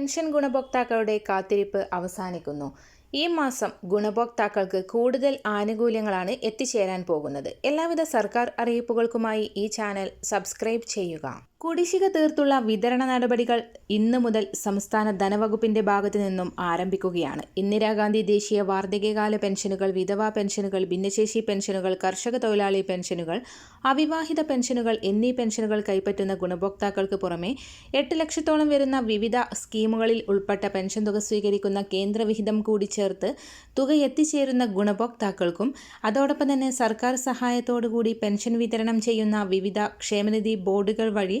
Pension ഗുണഭോക്താക്കളുടെ കാത്തിരിപ്പ് അവസാനിക്കുന്നു. ഈ മാസം ഗുണഭോക്താക്കൾക്ക് കൂടുതൽ ആനുകൂല്യങ്ങളാണ് എത്തിച്ചേരാൻ പോകുന്നത്. എല്ലാവിധ സർക്കാർ അറിയിപ്പുകൾക്കുമായി ഈ ചാനൽ സബ്സ്ക്രൈബ് ചെയ്യുക. കുടിശ്ശിക തീർത്തുള്ള വിതരണ നടപടികൾ ഇന്നു മുതൽ സംസ്ഥാന ധനവകുപ്പിന്റെ ഭാഗത്തു നിന്നും ആരംഭിക്കുകയാണ്. ഇന്ദിരാഗാന്ധി ദേശീയ വാർദ്ധക്യകാല പെൻഷനുകൾ വിധവാ പെൻഷനുകൾ ഭിന്നശേഷി പെൻഷനുകൾ കർഷക തൊഴിലാളി പെൻഷനുകൾ അവിവാഹിത പെൻഷനുകൾ എന്നീ പെൻഷനുകൾ കൈപ്പറ്റുന്ന ഗുണഭോക്താക്കൾക്ക് പുറമെ എട്ട് ലക്ഷത്തോളം വരുന്ന വിവിധ സ്കീമുകളിൽ ഉൾപ്പെട്ട പെൻഷൻ തുക സ്വീകരിക്കുന്ന കേന്ദ്രവിഹിതം കൂടി ചേർത്ത് തുക എത്തിച്ചേരുന്ന ഗുണഭോക്താക്കൾക്കും അതോടൊപ്പം തന്നെ സർക്കാർ സഹായത്തോടുകൂടി പെൻഷൻ വിതരണം ചെയ്യുന്ന വിവിധ ക്ഷേമനിധി ബോർഡുകൾ വഴി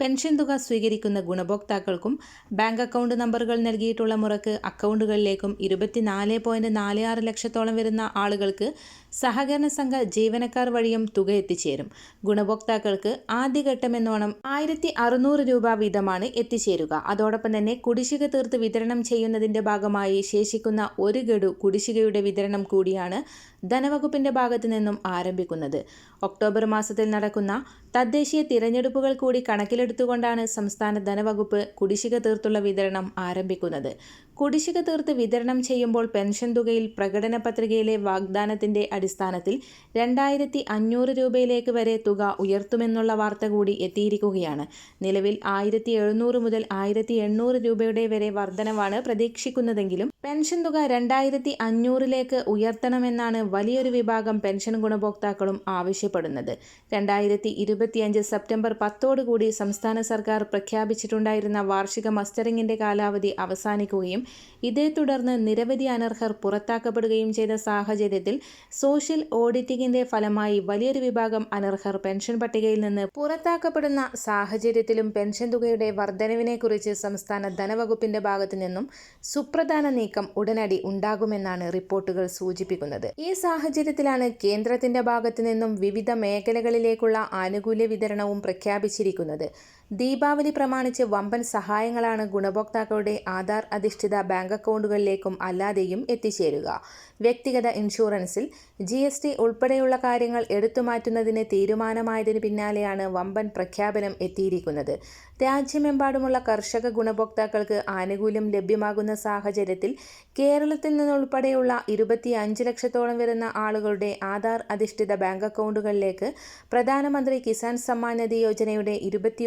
പെൻഷൻ തുക സ്വീകരിക്കുന്ന ഗുണഭോക്താക്കൾക്കും ബാങ്ക് അക്കൗണ്ട് നമ്പറുകൾ നൽകിയിട്ടുള്ള മുറക്ക് അക്കൗണ്ടുകളിലേക്കും ഇരുപത്തിനാല് പോയിന്റ് നാല് ആറ് ലക്ഷത്തോളം വരുന്ന ആളുകൾക്ക് സഹകരണ സംഘ ജീവനക്കാർ വഴിയും തുക എത്തിച്ചേരും. ഗുണഭോക്താക്കൾക്ക് ആദ്യഘട്ടമെന്നോണം ആയിരത്തി അറുന്നൂറ് രൂപ വീതമാണ് എത്തിച്ചേരുക. അതോടൊപ്പം തന്നെ കുടിശ്ശിക തീർത്ത് വിതരണം ചെയ്യുന്നതിന്റെ ഭാഗമായി ശേഷിക്കുന്ന ഒരു ഗഡു കുടിശ്ശികയുടെ വിതരണം കൂടിയാണ് ധനവകുപ്പിന്റെ ഭാഗത്തു നിന്നും ആരംഭിക്കുന്നത്. ഒക്ടോബർ മാസത്തിൽ നടക്കുന്ന തദ്ദേശീയ തിരഞ്ഞെടുപ്പുകൾ കൂടി കണക്കിലെടുത്തുകൊണ്ടാണ് സംസ്ഥാന ധനവകുപ്പ് കുടിശ്ശിക തീർത്തുള്ള വിതരണം ആരംഭിക്കുന്നത്. കുടിശ്ശിക തീർത്ത് വിതരണം ചെയ്യുമ്പോൾ പെൻഷൻ തുകയിൽ പ്രകടന പത്രികയിലെ വാഗ്ദാനത്തിന്റെ അടിസ്ഥാനത്തിൽ രണ്ടായിരത്തി അഞ്ഞൂറ് രൂപയിലേക്ക് വരെ തുക ഉയർത്തുമെന്നുള്ള വാർത്ത കൂടി എത്തിയിരിക്കുകയാണ്. നിലവിൽ ആയിരത്തി എഴുന്നൂറ് മുതൽ ആയിരത്തി എണ്ണൂറ് രൂപയുടെ വരെ വർധനവാണ് പ്രതീക്ഷിക്കുന്നതെങ്കിലും പെൻഷൻ തുക രണ്ടായിരത്തി അഞ്ഞൂറിലേക്ക് ഉയർത്തണമെന്നാണ് വലിയൊരു വിഭാഗം പെൻഷൻ ഗുണഭോക്താക്കളും ആവശ്യപ്പെടുന്നത്. രണ്ടായിരത്തി ഇരുപത്തിയഞ്ച് സെപ്റ്റംബർ പത്തോടുകൂടി സംസ്ഥാന സർക്കാർ പ്രഖ്യാപിച്ചിട്ടുണ്ടായിരുന്ന വാർഷിക മസ്റ്ററിംഗിന്റെ കാലാവധി അവസാനിക്കുകയും ഇതേ തുടർന്ന് നിരവധി അനർഹർ പുറത്താക്കപ്പെടുകയും ചെയ്ത സാഹചര്യത്തിൽ സോഷ്യൽ ഓഡിറ്റിംഗിന്റെ ഫലമായി വലിയൊരു വിഭാഗം അനർഹർ പെൻഷൻ പട്ടികയിൽ നിന്ന് പുറത്താക്കപ്പെടുന്ന സാഹചര്യത്തിലും പെൻഷൻ തുകയുടെ വർധനവിനെക്കുറിച്ച് സംസ്ഥാന ധനവകുപ്പിന്റെ ഭാഗത്തു നിന്നും സുപ്രധാന നീക്കം ഉടനടി ഉണ്ടാകുമെന്നാണ് റിപ്പോർട്ടുകൾ സൂചിപ്പിക്കുന്നത്. ഈ സാഹചര്യത്തിലാണ് കേന്ദ്രത്തിന്റെ ഭാഗത്തു നിന്നും വിവിധ മേഖലകളിലേക്കുള്ള ആനുകൂല്യ വിതരണവും പ്രഖ്യാപിച്ചിരിക്കുന്നത്. ദീപാവലി പ്രമാണിച്ച് വമ്പൻ സഹായങ്ങളാണ് ഗുണഭോക്താക്കളുടെ ആധാർ അധിഷ്ഠിത ബാങ്ക് അക്കൗണ്ടുകളിലേക്കും അല്ലാതെയും എത്തിച്ചേരുക. വ്യക്തിഗത ഇൻഷുറൻസിൽ ജി എസ് ടി ഉൾപ്പെടെയുള്ള കാര്യങ്ങൾ എടുത്തുമാറ്റുന്നതിന് തീരുമാനമായതിനു പിന്നാലെയാണ് വമ്പൻ പ്രഖ്യാപനം എത്തിയിരിക്കുന്നത്. രാജ്യമെമ്പാടുമുള്ള കർഷക ഗുണഭോക്താക്കൾക്ക് ആനുകൂല്യം ലഭ്യമാകുന്ന സാഹചര്യത്തിൽ കേരളത്തിൽ നിന്നുൾപ്പെടെയുള്ള ഇരുപത്തി അഞ്ച് ലക്ഷത്തോളം വരുന്ന ആളുകളുടെ ആധാർ അധിഷ്ഠിത ബാങ്ക് അക്കൗണ്ടുകളിലേക്ക് പ്രധാനമന്ത്രി കിസാൻ സമ്മാൻ നിധി യോജനയുടെ ഇരുപത്തി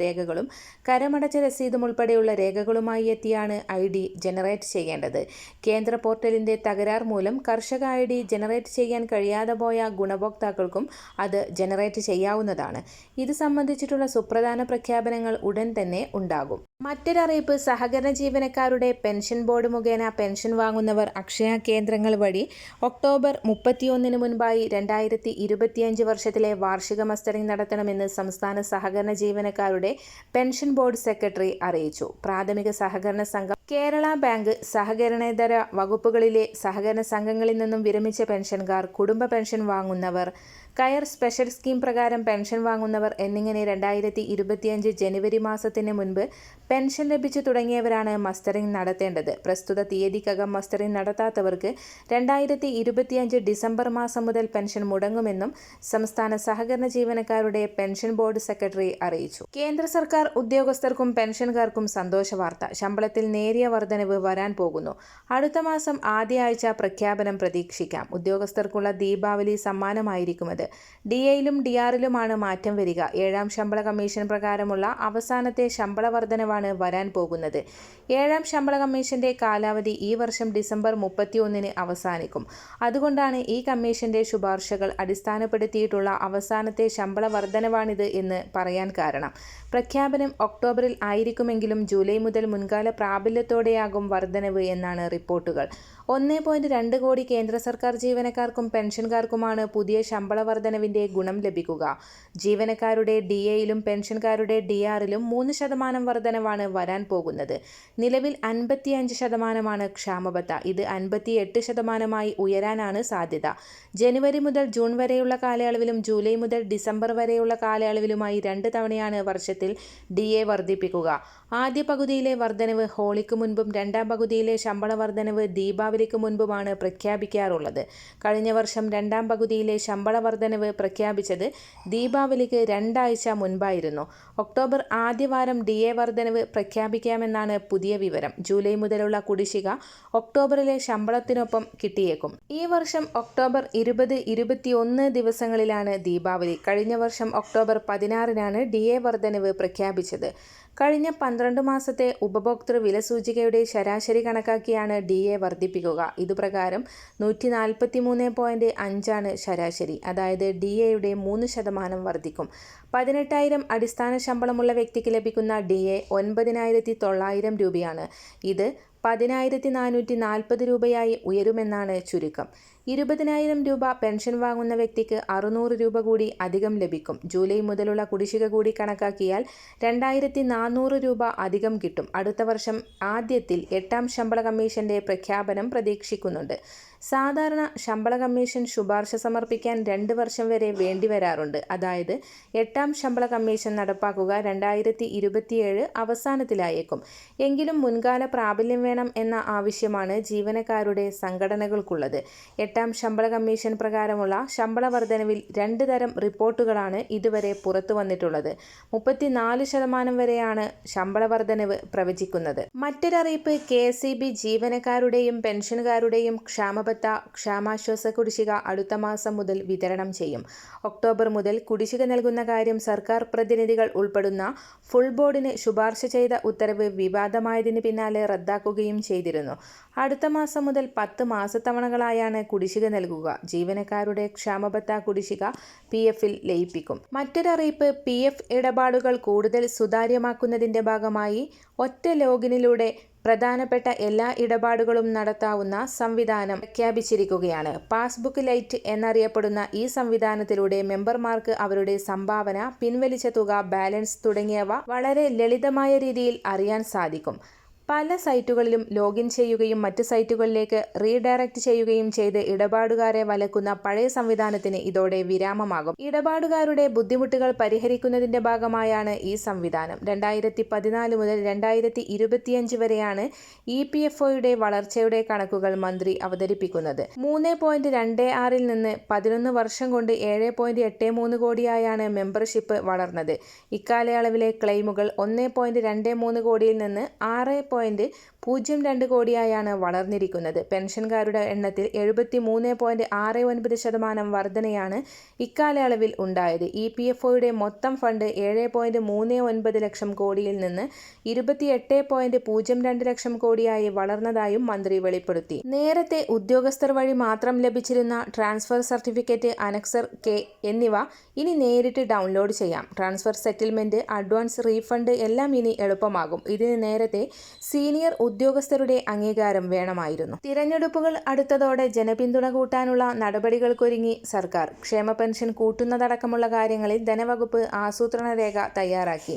രേഖകളും കരമടച്ച രസീതും ഉൾപ്പെടെയുള്ള രേഖകളുമായി എത്തിയാണ് ഐ ഡി ജനറേറ്റ് ചെയ്യേണ്ടത്. കേന്ദ്ര പോർട്ടലിന്റെ തകരാർ മൂലം കർഷക ഐ ഡി ജനറേറ്റ് ചെയ്യാൻ കഴിയാതെ പോയ ഗുണഭോക്താക്കൾക്കും അത് ജനറേറ്റ് ചെയ്യാവുന്നതാണ്. ഇത് സംബന്ധിച്ചിട്ടുള്ള സുപ്രധാന പ്രഖ്യാപനങ്ങൾ ഉടൻ തന്നെ ഉണ്ടാകും. മറ്റൊരറിയിപ്പ് സഹകരണ ജീവനക്കാരുടെ പെൻഷൻ ബോർഡ് മുഖേന പെൻഷൻ വാങ്ങുന്നവർ അക്ഷയ കേന്ദ്രങ്ങൾ വഴി ഒക്ടോബർ മുപ്പത്തിയൊന്നിന് മുൻപായി രണ്ടായിരത്തി ഇരുപത്തിയഞ്ച് വർഷത്തിലെ വാർഷിക മസ്റ്ററിംഗ് നടത്തണമെന്ന് സംസ്ഥാന സഹകരണ ജീവനക്കാരുടെ പെൻഷൻ ബോർഡ് സെക്രട്ടറി അറിയിച്ചു. പ്രാഥമിക സഹകരണ സംഘം കേരള ബാങ്ക് സഹകരണേതര വകുപ്പുകളിലെ സഹകരണ സംഘങ്ങളിൽ നിന്നും വിരമിച്ച പെൻഷൻകാർ കുടുംബ പെൻഷൻ വാങ്ങുന്നവർ കയർ സ്പെഷ്യൽ സ്കീം പ്രകാരം പെൻഷൻ വാങ്ങുന്നവർ എന്നിങ്ങനെ രണ്ടായിരത്തി ഇരുപത്തിയഞ്ച് ജനുവരി മാസത്തിന് മുൻപ് പെൻഷൻ ലഭിച്ചു തുടങ്ങിയവരാണ് മസ്റ്ററിംഗ് നടത്തേണ്ടത്. പ്രസ്തുത തീയതിക്കകം മസ്റ്ററിംഗ് നടത്താത്തവർക്ക് രണ്ടായിരത്തി ഇരുപത്തിയഞ്ച് ഡിസംബർ മാസം മുതൽ പെൻഷൻ മുടങ്ങുമെന്നും സംസ്ഥാന സഹകരണ ജീവനക്കാരുടെ പെൻഷൻ ബോർഡ് സെക്രട്ടറി അറിയിച്ചു. കേന്ദ്ര സർക്കാർ ഉദ്യോഗസ്ഥർക്കും പെൻഷൻകാർക്കും സന്തോഷ വാർത്ത. ശമ്പളത്തിൽ നേരിയ വർധനവ് വരാൻ പോകുന്നു. അടുത്ത മാസം ആദ്യ ആഴ്ച പ്രഖ്യാപനം പ്രതീക്ഷിക്കാം. ഉദ്യോഗസ്ഥർക്കുള്ള ദീപാവലി സമ്മാനമായിരിക്കുമത്. ഡി എയിലും ഡി ആറിലുമാണ് മാറ്റം വരിക. ഏഴാം ശമ്പള കമ്മീഷൻ പ്രകാരമുള്ള അവസാനത്തെ ശമ്പള വർധനവാണ് വരാൻ പോകുന്നത്. ഏഴാം ശമ്പള കമ്മീഷന്റെ കാലാവധി ഈ വർഷം ഡിസംബർ മുപ്പത്തിയൊന്നിന് അവസാനിക്കും. അതുകൊണ്ടാണ് ഈ കമ്മീഷന്റെ ശുപാർശകൾ അടിസ്ഥാനപ്പെടുത്തിയിട്ടുള്ള അവസാനത്തെ ശമ്പള വർധനവാണിത് എന്ന് പറയാൻ കാരണം. പ്രഖ്യാപനം ഒക്ടോബറിൽ ആയിരിക്കുമെങ്കിലും ജൂലൈ മുതൽ മുൻകാല പ്രാബല്യത്തോടെയാകും വർധനവ് എന്നാണ് റിപ്പോർട്ടുകൾ. ഒന്ന് പോയിന്റ് രണ്ട് കോടി കേന്ദ്ര സർക്കാർ ജീവനക്കാർക്കും പെൻഷൻകാർക്കുമാണ് പുതിയ ശമ്പള വർധനവിന്റെ ഗുണം ലഭിക്കുക. ജീവനക്കാരുടെ ഡി എയിലും പെൻഷൻകാരുടെ ഡി ആറിലും മൂന്ന് ശതമാനം വർധനവാണ് വരാൻ പോകുന്നത്. നിലവിൽ അൻപത്തിയഞ്ച് ശതമാനമാണ് ക്ഷാമബത്ത. ഇത് അൻപത്തിയെട്ട് ശതമാനമായി ഉയരാനാണ് സാധ്യത. ജനുവരി മുതൽ ജൂൺ വരെയുള്ള കാലയളവിലും ജൂലൈ മുതൽ ഡിസംബർ വരെയുള്ള കാലയളവിലുമായി രണ്ട് തവണയാണ് വർഷത്തിൽ ഡി എ വർദ്ധിപ്പിക്കുക. ആദ്യ പകുതിയിലെ വർധനവ് ഹോളിക്ക് മുൻപും രണ്ടാം പകുതിയിലെ ശമ്പള വർധനവ് ദീപാവലിക്ക് മുൻപുമാണ് പ്രഖ്യാപിക്കാറുള്ളത്. കഴിഞ്ഞ വർഷം രണ്ടാം പകുതിയിലെ ശമ്പള വർധനവ് പ്രഖ്യാപിച്ചത് ദീപാവലിക്ക് രണ്ടാഴ്ച മുൻപായിരുന്നു. ഒക്ടോബർ ആദ്യവാരം ഡി എ വർധനവ് പ്രഖ്യാപിക്കാമെന്നാണ് പുതിയ വിവരം. ജൂലൈ മുതലുള്ള കുടിശ്ശിക ഒക്ടോബറിലെ ശമ്പളത്തിനൊപ്പം കിട്ടിയേക്കും. ഈ വർഷം ഒക്ടോബർ ഇരുപത് ഇരുപത്തിയൊന്ന് ദിവസങ്ങളിലാണ് ദീപാവലി. കഴിഞ്ഞ വർഷം ഒക്ടോബർ പതിനാറിനാണ് ഡി എ വർധനവ് പ്രഖ്യാപിച്ചത്. കഴിഞ്ഞ പന്ത്രണ്ട് മാസത്തെ ഉപഭോക്തൃ വില സൂചികയുടെ ശരാശരി കണക്കാക്കിയാണ് ഡി എ വർദ്ധിപ്പിക്കുക. ഇതുപ്രകാരം നൂറ്റി നാൽപ്പത്തി മൂന്ന് പോയിന്റ് അഞ്ചാണ് ശരാശരി. അതായത് ഡി എയുടെ മൂന്ന് ശതമാനം വർദ്ധിക്കും. പതിനെട്ടായിരം അടിസ്ഥാന ശമ്പളമുള്ള വ്യക്തിക്ക് ലഭിക്കുന്ന ഡി എ ഒൻപതിനായിരത്തി തൊള്ളായിരം രൂപയാണ്. ഇത് പതിനായിരത്തി നാനൂറ്റി നാൽപ്പത് രൂപയായി ഉയരുമെന്നാണ് ചുരുക്കം. ഇരുപതിനായിരം രൂപ പെൻഷൻ വാങ്ങുന്ന വ്യക്തിക്ക് അറുന്നൂറ് രൂപ കൂടി അധികം ലഭിക്കും. ജൂലൈ മുതലുള്ള കുടിശ്ശിക കൂടി കണക്കാക്കിയാൽ രണ്ടായിരത്തി നാനൂറ് രൂപ അധികം കിട്ടും. അടുത്ത വർഷം ആദ്യത്തിൽ എട്ടാം ശമ്പള കമ്മീഷന്റെ പ്രഖ്യാപനം പ്രതീക്ഷിക്കുന്നുണ്ട്. സാധാരണ ശമ്പള കമ്മീഷൻ ശുപാർശ സമർപ്പിക്കാൻ രണ്ട് വർഷം വരെ വേണ്ടി വരാറുണ്ട്. അതായത് എട്ടാം ശമ്പള കമ്മീഷൻ നടപ്പാക്കുക രണ്ടായിരത്തി ഇരുപത്തിയേഴ് അവസാനത്തിലായേക്കും. എങ്കിലും മുൻകാല പ്രാബല്യം വേണം എന്ന ആവശ്യമാണ് ജീവനക്കാരുടെ സംഘടനകൾക്കുള്ളത്. എട്ടാം ശമ്പള കമ്മീഷൻ പ്രകാരമുള്ള ശമ്പള വർധനവിൽ രണ്ട് തരം റിപ്പോർട്ടുകളാണ് ഇതുവരെ പുറത്തു വന്നിട്ടുള്ളത്. മുപ്പത്തിനാല് ശതമാനം വരെയാണ് ശമ്പള വർധനവ് പ്രവചിക്കുന്നത്. മറ്റൊരറിയിപ്പ് കെ എസ് ഇ ബി ജീവനക്കാരുടെയും പെൻഷനുകാരുടെയും ക്ഷാമബത്ത ക്ഷാമാശ്വാസ കുടിശ്ശിക അടുത്ത മാസം മുതൽ വിതരണം ചെയ്യും. ഒക്ടോബർ മുതൽ കുടിശ്ശിക നൽകുന്ന കാര്യം സർക്കാർ പ്രതിനിധികൾ ഉൾപ്പെടുന്ന ഫുൾ ബോർഡിന് ശുപാർശ ചെയ്ത ഉത്തരവ് വിവാദമായതിന് പിന്നാലെ റദ്ദാക്കുകയും ചെയ്തിരുന്നു. അടുത്ത മാസം മുതൽ പത്ത് മാസത്തവണകളായാണ് കുടിശ്ശിക നൽകുക. ജീവനക്കാരുടെ ക്ഷാമബത്ത കുടിശ്ശിക പി എഫിൽ ലയിപ്പിക്കും. മറ്റൊരറിയിപ്പ് പി എഫ് ഇടപാടുകൾ കൂടുതൽ സുതാര്യമാക്കുന്നതിന്റെ ഭാഗമായി ഒറ്റ ലോഗിനിലൂടെ പ്രധാനപ്പെട്ട എല്ലാ ഇടപാടുകളും നടത്താവുന്ന സംവിധാനം പ്രഖ്യാപിച്ചിരിക്കുകയാണ്. പാസ്ബുക്ക് ലൈറ്റ് എന്നറിയപ്പെടുന്ന ഈ സംവിധാനത്തിലൂടെ മെമ്പർമാർക്ക് അവരുടെ സംഭാവന പിൻവലിച്ച തുക ബാലൻസ് തുടങ്ങിയവ വളരെ ലളിതമായ രീതിയിൽ അറിയാൻ സാധിക്കും. പല സൈറ്റുകളിലും ലോഗിൻ ചെയ്യുകയും മറ്റ് സൈറ്റുകളിലേക്ക് റീഡയറക്റ്റ് ചെയ്യുകയും ചെയ്ത് ഇടപാടുകാരെ വലക്കുന്ന പഴയ സംവിധാനത്തിന് ഇതോടെ വിരാമമാകും. ഇടപാടുകാരുടെ ബുദ്ധിമുട്ടുകൾ പരിഹരിക്കുന്നതിന്റെ ഭാഗമായാണ് ഈ സംവിധാനം. രണ്ടായിരത്തി പതിനാല് മുതൽ രണ്ടായിരത്തി ഇരുപത്തിയഞ്ച് വരെയാണ് ഇ പി എഫ് ഒയുടെ വളർച്ചയുടെ കണക്കുകൾ മന്ത്രി അവതരിപ്പിക്കുന്നത്. മൂന്ന് പോയിന്റ് രണ്ട് ആറിൽ നിന്ന് പതിനൊന്ന് വർഷം കൊണ്ട് ഏഴ് പോയിന്റ് എട്ട് മൂന്ന് കോടിയായാണ് മെമ്പർഷിപ്പ് വളർന്നത്. ഇക്കാലയളവിലെ ക്ലെയിമുകൾ ഒന്ന് പോയിന്റ് രണ്ട് മൂന്ന് കോടിയിൽ നിന്ന് ആറ് പോയിന്റ് പൂജ്യം രണ്ട് കോടിയായാണ് വളർന്നിരിക്കുന്നത്. പെൻഷൻകാരുടെ എണ്ണത്തിൽ എഴുപത്തി മൂന്ന് പോയിന്റ് ആറ് ഒൻപത് ശതമാനം വർധനയാണ് ഇക്കാലയളവിൽ ഉണ്ടായത്. ഇ പി എഫ് ഒയുടെ മൊത്തം ഫണ്ട് ഏഴ് പോയിന്റ് മൂന്ന് ഒൻപത് ലക്ഷം കോടിയിൽ നിന്ന് ഇരുപത്തിയെട്ട് പോയിന്റ് പൂജ്യം രണ്ട് ലക്ഷം കോടിയായി വളർന്നതായും മന്ത്രി വെളിപ്പെടുത്തി. നേരത്തെ ഉദ്യോഗസ്ഥർ വഴി മാത്രം ലഭിച്ചിരുന്ന ട്രാൻസ്ഫർ സർട്ടിഫിക്കറ്റ് അനക്സർ കെ എന്നിവ ഇനി നേരിട്ട് ഡൗൺലോഡ് ചെയ്യാം. ട്രാൻസ്ഫർ സെറ്റിൽമെന്റ് അഡ്വാൻസ് റീഫണ്ട് എല്ലാം ഇനി എളുപ്പമാകും. ഇതിന് നേരത്തെ സീനിയർ ഉദ്യോഗസ്ഥരുടെ അംഗീകാരം വേണമായിരുന്നു. തിരഞ്ഞെടുപ്പുകൾ അടുത്തതോടെ ജനപിന്തുണ കൂട്ടാനുള്ള നടപടികൾക്കൊരുങ്ങി സർക്കാർ. ക്ഷേമ പെൻഷൻ കൂട്ടുന്നതടക്കമുള്ള കാര്യങ്ങളിൽ ധനവകുപ്പ് ആസൂത്രണ രേഖ തയ്യാറാക്കി.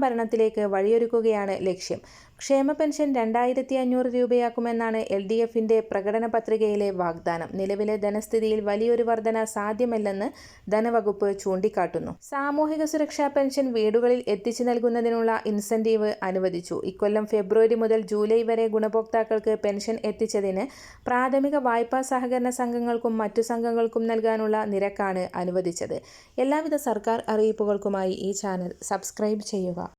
ഭരണത്തിലേക്ക് വഴിയൊരുക്കുകയാണ് ലക്ഷ്യം. ക്ഷേമ പെൻഷൻ രണ്ടായിരത്തി അഞ്ഞൂറ് രൂപയാക്കുമെന്നാണ് എൽ ഡി എഫിന്റെ പ്രകടന പത്രികയിലെ വാഗ്ദാനം. നിലവിലെ ധനസ്ഥിതിയിൽ വലിയൊരു വർധന സാധ്യമല്ലെന്ന് ധനവകുപ്പ് ചൂണ്ടിക്കാട്ടുന്നു. സാമൂഹിക സുരക്ഷാ പെൻഷൻ വീടുകളിൽ എത്തിച്ചു നൽകുന്നതിനുള്ള ഇൻസെന്റീവ് അനുവദിച്ചു. ഇക്കൊല്ലം ഫെബ്രുവരി മുതൽ ജൂലൈ വരെ ഗുണഭോക്താക്കൾക്ക് പെൻഷൻ എത്തിച്ചതിന് പ്രാഥമിക വായ്പാ സഹകരണ സംഘങ്ങൾക്കും മറ്റു സംഘങ്ങൾക്കും നൽകാനുള്ള നിരക്കാണ് അനുവദിച്ചത്. എല്ലാവിധ സർക്കാർ അറിയിപ്പുകൾക്കുമായി ഈ ചാനൽ സബ്സ്ക്രൈബ് ചെയ്യുക.